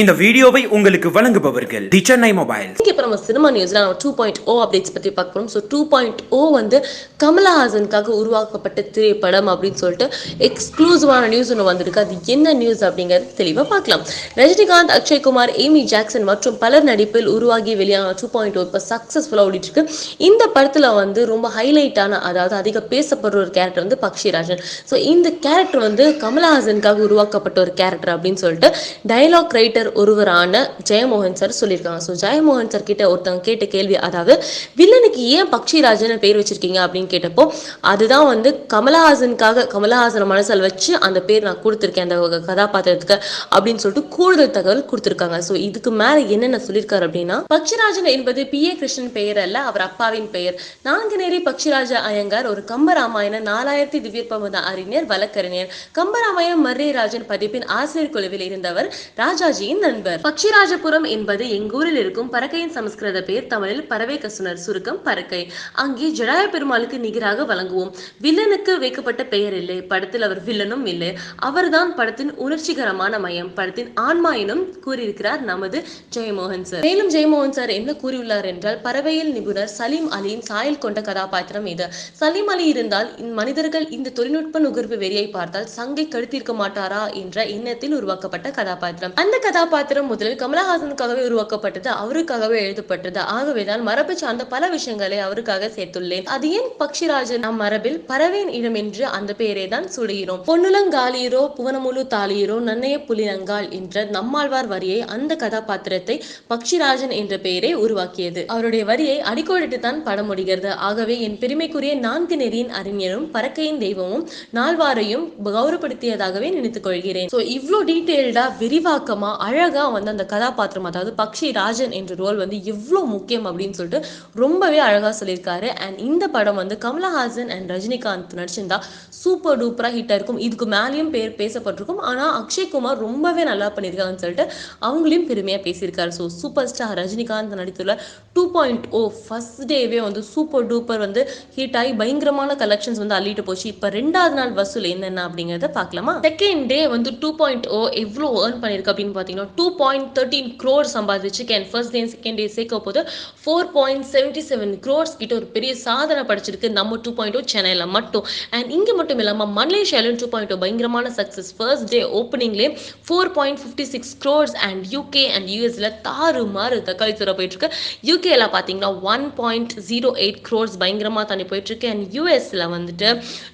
இந்த வீடியோவை உங்களுக்கு வழங்குபவர்கள் தி சென்னை மொபைல் இப்போ நம்ம சினிமா நியூஸ்ல நம்ம டூ பாயிண்ட் ஓ அப்டேட்ஸ் பற்றி பார்க்க போகிறோம் ஸோ டூ பாயிண்ட் ஓ வந்து கமலஹாசனுக்காக உருவாக்கப்பட்ட திரைப்படம் அப்படின்னு சொல்லிட்டு எக்ஸ்க்ளூசிவான நியூஸ் ஒன்று வந்திருக்கு. அது என்ன நியூஸ் அப்படிங்கிறது தெளிவாக பார்க்கலாம். ரஜினிகாந்த் அக்ஷய்குமார் ஏமி ஜாக்சன் மற்றும் பலர் நடிப்பில் உருவாகி வெளியான டூ பாயிண்ட் ஓ இப்போ சக்ஸஸ்ஃபுல்லாக ஓடிட்டு இருக்கு. இந்த படத்தில் வந்து ரொம்ப ஹைலைட்டான அதாவது அதிக பேசப்படுற ஒரு கேரக்டர் வந்து பக்ஷிராஜன் ஸோ இந்த கேரக்டர் வந்து கமலஹாசனுக்காக உருவாக்கப்பட்ட ஒரு கேரக்டர் அப்படின்னு சொல்லிட்டு டயலாக் ரைட்டர் ஒருவரான ஜெயமோகன் சார் சொல்லியிருக்காங்க. ஸோ ஜெயமோகன் சார் கிட்ட ஒருத்தவங்க கேட்ட கேள்வி அதாவது வில்லனுக்கு ஏன் பக்ஷிராஜன் பேர் வச்சிருக்கீங்க அப்படின்னு கேட்டப்போ அதுதான் வந்து கமலஹாசனுக்காக கமலஹாசன் மனசில் வச்சு அந்த பேர் நான் கொடுத்துருக்கேன் அந்த கதாபாத்திரத்துக்கு அப்படின்னு சொல்லிட்டு கூடுதல் தகவல் கொடுத்துருக்காங்க. ஸோ இதுக்கு மேலே என்னென்ன சொல்லியிருக்காரு அப்படின்னா பக்ஷிராஜன் என்பது பி. ஏ. கிருஷ்ணன் பெயர் அல்ல அவர் அப்பாவின் பெயர். நான்குநேரி பக்ஷிராஜ ஐயங்கார் ஒரு கம்பராமாயண நாலாயிரத்தி திவ்யப்பமுத அறிஞர் வழக்கறிஞர். கம்பராமாயணம் மர்ரியராஜன் பதிப்பின் ஆசிரியர் குழுவில் இருந்தவர் ராஜாஜியின் நண்பர். பக்ஷிராஜபுரம் என்பது எங்கூரில் இருக்கும் பறக்கையின் சமஸ்கிருத பெயர் தமிழில் பறவை கசுனர் சுருக்கம் பறக்கை. அங்கே ஜடாய பெருமாளுக்கு நிகராக வழங்குவோம். வில்லனுக்கு வைக்கப்பட்ட பெயர் இல்லை. படத்தில் அவர் வில்லனும் இல்லை. அவர்தான் படத்தின் உணர்ச்சிகரமான மையம். படத்தின் ஆன்மா எனும் கூறியிருக்கிறார் நமது ஜெயமோகன் சார். மேலும் ஜெயமோகன் சார் என்ன கூறியுள்ளார் என்றால் பறவையில் நிபுணர் சலீம் அலியின் சாயல் கொண்ட கதாபாத்திரம் இது. சலீம் அலி இருந்தால் மனிதர்கள் இந்த தொழில்நுட்ப நுகர்வு வெறியை பார்த்தால் சங்கை கழுத்திருக்க மாட்டாரா என்ற எண்ணத்தில் உருவாக்கப்பட்ட கதாபாத்திரம். அந்த கதா கதாபாத்திரம் முதலில் கமலஹாசனுக்காகவே உருவாக்கப்பட்டது அவருக்காகவே எழுதப்பட்டது. ஆகவேதான் மரபு சார்ந்த பல விஷயங்களை அவருக்காக சேர்த்துள்ளேன். அது ஏன் பக்ஷிராஜன் நம் மரபில் பறவேன் இடம் என்று அந்த பெயரை தான் சுடுகிறோம்? பொன்னுலங்காலீரோ புவனமுழு தாளீரோ நன்னைய புலினங்கால் என்ற நம்மாழ்வார் வரியை அந்த கதாபாத்திரத்தை பக்ஷிராஜன் என்ற பெயரை உருவாக்கியது. அவருடைய வரியை அடிக்கோடிட்டு தான் படம் முடிகிறது. ஆகவே என் பெருமைக்குரிய நான்கு நெறியின் அறிஞரும் பறக்கையின் தெய்வமும் நால்வாரையும் கௌரவப்படுத்தியதாகவே நினைத்துக் கொள்கிறேன். ஸோ இவ்வளோ டீட்டெயில்டா விரிவாக்கமா அழகாக வந்து அந்த கதாபாத்திரம் அதாவது பக்ஷி ராஜன் என்ற ரோல் வந்து எவ்வளோ முக்கியம் அப்படின்னு சொல்லிட்டு ரொம்பவே அழகாக சொல்லியிருக்காரு. அண்ட் இந்த படம் வந்து கமலஹாசன் அண்ட் ரஜினிகாந்த் நடிச்சிருந்தா சூப்பர் டூப்பராக ஹிட் ஆயிருக்கும் இதுக்கு மேலேயும் பேர் பேசப்பட்டிருக்கும். ஆனால் அக்ஷய்குமார் ரொம்பவே நல்லா பண்ணியிருக்காங்கன்னு சொல்லிட்டு அவங்களையும் பெருமையாக பேசியிருக்காரு. ஸோ சூப்பர் ஸ்டார் ரஜினிகாந்த் நடித்துள்ள டூ பாயிண்ட் ஓ ஃபர்ஸ்ட் டேவே வந்து சூப்பர் டூப்பர் வந்து ஹிட் ஆகி பயங்கரமான கலெக்ஷன்ஸ் வந்து அள்ளிட்டு போச்சு. இப்போ ரெண்டாவது நாள் வசூல் என்னென்ன அப்படிங்கிறத பார்க்கலாமா? செகண்ட் டே வந்து டூ பாயிண்ட் ஓ எவ்வளோ ஏர்ன் பண்ணியிருக்கு அப்படின்னு பார்த்தீங்கன்னா டூ பாயிண்ட் தேர்ட்டீன் க்ரோர் சம்பாதிச்சு can first day second day சேர்க்க போது four point seventy seven crores கிட்ட ஒரு பெரிய சாதனை படிச்சிருக்கு நம்ம டூ பாயிண்ட் டூ oh சென்னையில் மட்டும். அண்ட் இங்கே மட்டும் இல்லாமல் மலேசியாலும் டூ பாயிண்ட் டூ oh பயங்கரமான success first day ஓப்பனிங்லேயே four point fifty six crores and UK and யூஎஸில் தாறு மாறு தக்காளி தூர போயிட்டு இருக்கு யூகேல பார்த்தீங்கன்னா one point zero eight crores பயங்கரமாக தண்ணி போயிட்டு இருக்கு அண்ட் யூஎஸில் வந்துட்டு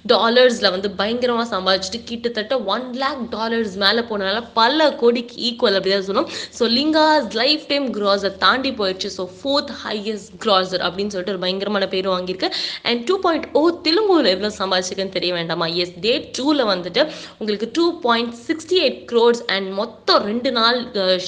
டாலர்ஸில் வந்து பயங்கரமாக சம்பாதிச்சுட்டு கிட்டத்தட்ட ஒன் லேக் டாலர்ஸ் மேலே போனனால பல கோடிக்கு ஈக்குவல் அப்படிதான் சொல்லணும். ஸோ லிங்காஸ் லைஃப் டைம் க்ராஸை தாண்டி போயிடுச்சு. ஸோ ஃபோர்த் ஹையஸ்ட் க்ராசர் அப்படின்னு சொல்லிட்டு ஒரு பயங்கரமான பேர் வாங்கியிருக்கு. அண்ட் டூ பாயிண்ட் ஓ தெலுங்குல எவ்வளோ சம்பாதிச்சிருக்குன்னு தெரிய வேண்டாமா? எஸ் டே டூவில் வந்துட்டு உங்களுக்கு two point sixty eight crores and மொத்தம் ரெண்டு நாள்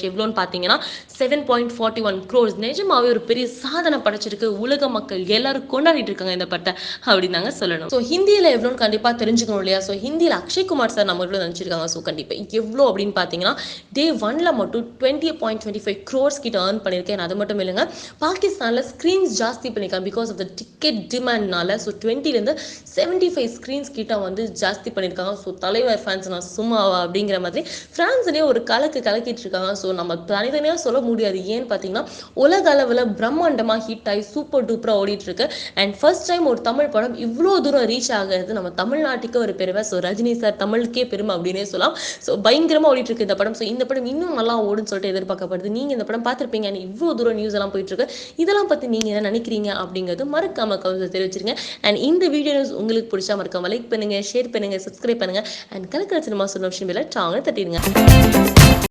எவ்வளோன்னு பார்த்தீங்கன்னா seven point forty one crores நிஜமாவே ஒரு பெரிய சாதனை படைச்சிருக்கு. உலக மக்கள் எல்லாரும் கொண்டாடிட்டு இருக்காங்க இந்த படத்தை அப்படின்னு தாங்க சொல்லணும். ஸோ ஹிந்தியில் எவ்வளோன்னு கண்டிப்பாக தெரிஞ்சுக்கணும் இல்லையா? ஸோ ஹிந்தியில் அக்ஷய்குமார் சார் நம்ம எவ்வளோ நினச்சிருக்காங்க. ஸோ கண்டிப்பாக எவ்வளோ அப்படின்னு பார்த்தீங்கன்னா டே ஒன் ஒன்ல மட்டும் twenty point twenty five crores கிட்ட ஏர்ன் பண்ணியிருக்கேன். அது மட்டும் இல்லைங்க. பாகிஸ்தானில் ஸ்க்ரீன்ஸ் ஜாஸ்தி பண்ணியிருக்கேன் பிகாஸ் ஆஃப் த டிக்கெட் டிமாண்ட்னால ஸோ டுவெண்ட்டிலேருந்து செவன்ட்டி ஃபைவ் ஸ்க்ரீன்ஸ் கிட்ட வந்து ஜாஸ்தி பண்ணியிருக்காங்க. ஸோ தலைவர் ஃபேன்ஸ் நான் சும்மாவா அப்படிங்கிற மாதிரி ஃப்ரான்ஸ்லேயே ஒரு கலக்கு கலக்கிட்டு இருக்காங்க. ஸோ நம்ம தனித்தனியாக சொல்ல முடியாது. ஏன்னு பார்த்தீங்கன்னா உலக அளவில் பிரம்மாண்டமாக ஹிட் ஆகி சூப்பர் டூப்பராக ஓடிட்டு இருக்கு. அண்ட் ஃபர்ஸ்ட் டைம் ஒரு தமிழ் படம் இவ்வளோ தூரம் ரீச் ஆகிறது நம்ம தமிழ்நாட்டுக்கு ஒரு பெருமை. ஸோ ரஜினி சார் தமிழுக்கே பெருமை அப்படின்னே சொல்லலாம். ஸோ பயங்கரமாக ஓடிட்டு இருக்கு இந்த படம். ஸோ இந்த படம் இன்னும் நல்லா ஓடுன்னு சொல்லிட்டு எதிர்பார்க்கப்படுது. நீங்கள் இந்த படம் பார்த்துருப்பீங்க. அண்ட் இவ்வளோ தூரம் நியூஸ் எல்லாம் போயிட்டு இருக்கு இதெல்லாம் பற்றி நீங்கள் என்ன நினைக்கிறீங்க அப்படிங்கிறது மறக்காம கவுன்சில் தெரிவிச்சிருங்க. அண்ட் இந்த வீடியோ நியூஸ் உங்களுக்கு பிடிச்சா மறக்காம லைக் பண்ணுங்க ஷேர் பண்ணுங்க சப்ஸ்கிரைப் பண்ணுங்க. அண்ட் கலக்கல சினிமா சொன்ன விஷயம் இல்லை டாங்க தட்டிடுங்க.